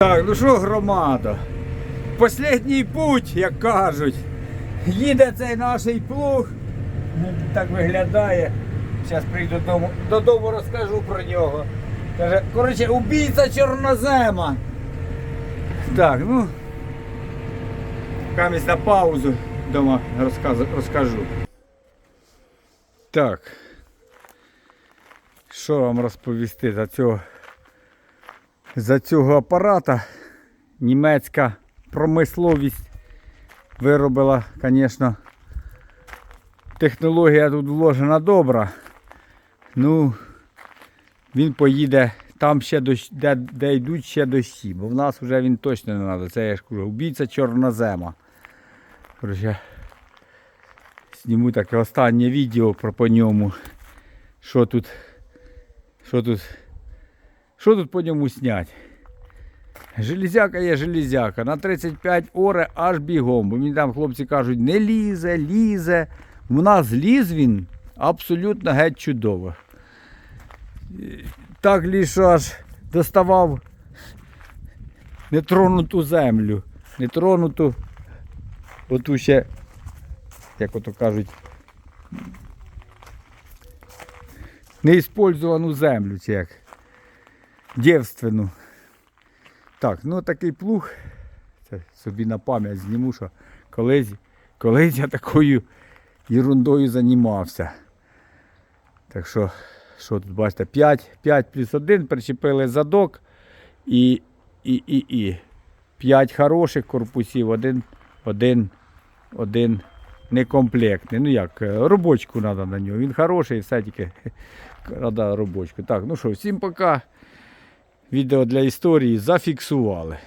Так, ну що, громада? Послідній путь, як кажуть. Їде цей наш плуг. Так виглядає. Зараз прийду додому, додому розкажу про нього. Каже, коротше, убійця чорнозема. Так, ну. Камість на паузу розказ, розкажу. Так. Що вам розповісти за цього? За цього апарата німецька промисловість виробила, звісно, технологія тут вложена добра. Ну, він поїде там ще дощ, де, де йдуть ще дощі, бо в нас вже він точно не треба. Це я ж кажу, убійця чорнозема. Короче, зніму таке останнє відео про по ньому. Що тут, що тут, що тут по ньому снять. Железяка є железяка. На 35 оре аж бігом. Бо мені там хлопці кажуть, не лізе, лізе. У нас ліз він абсолютно геть чудово. Так ліж що аж доставав нетронуту землю. Нетронуту, оту ще, як ото кажуть, неіспользовану землю, чи як. Дівственну. Так, ну такий плуг. Це собі на пам'ять зніму, що колись, колись я такою ерундою займався. Так що, що тут бачите, 5, 5 плюс 1 причепили задок і, і, і, і. 5 хороших корпусів, один, один, один некомплектний. Ну як, е, робочку треба на нього. Він хороший, все тільки треба робочку. Так, ну що, всім пока. Відео для історії зафіксували.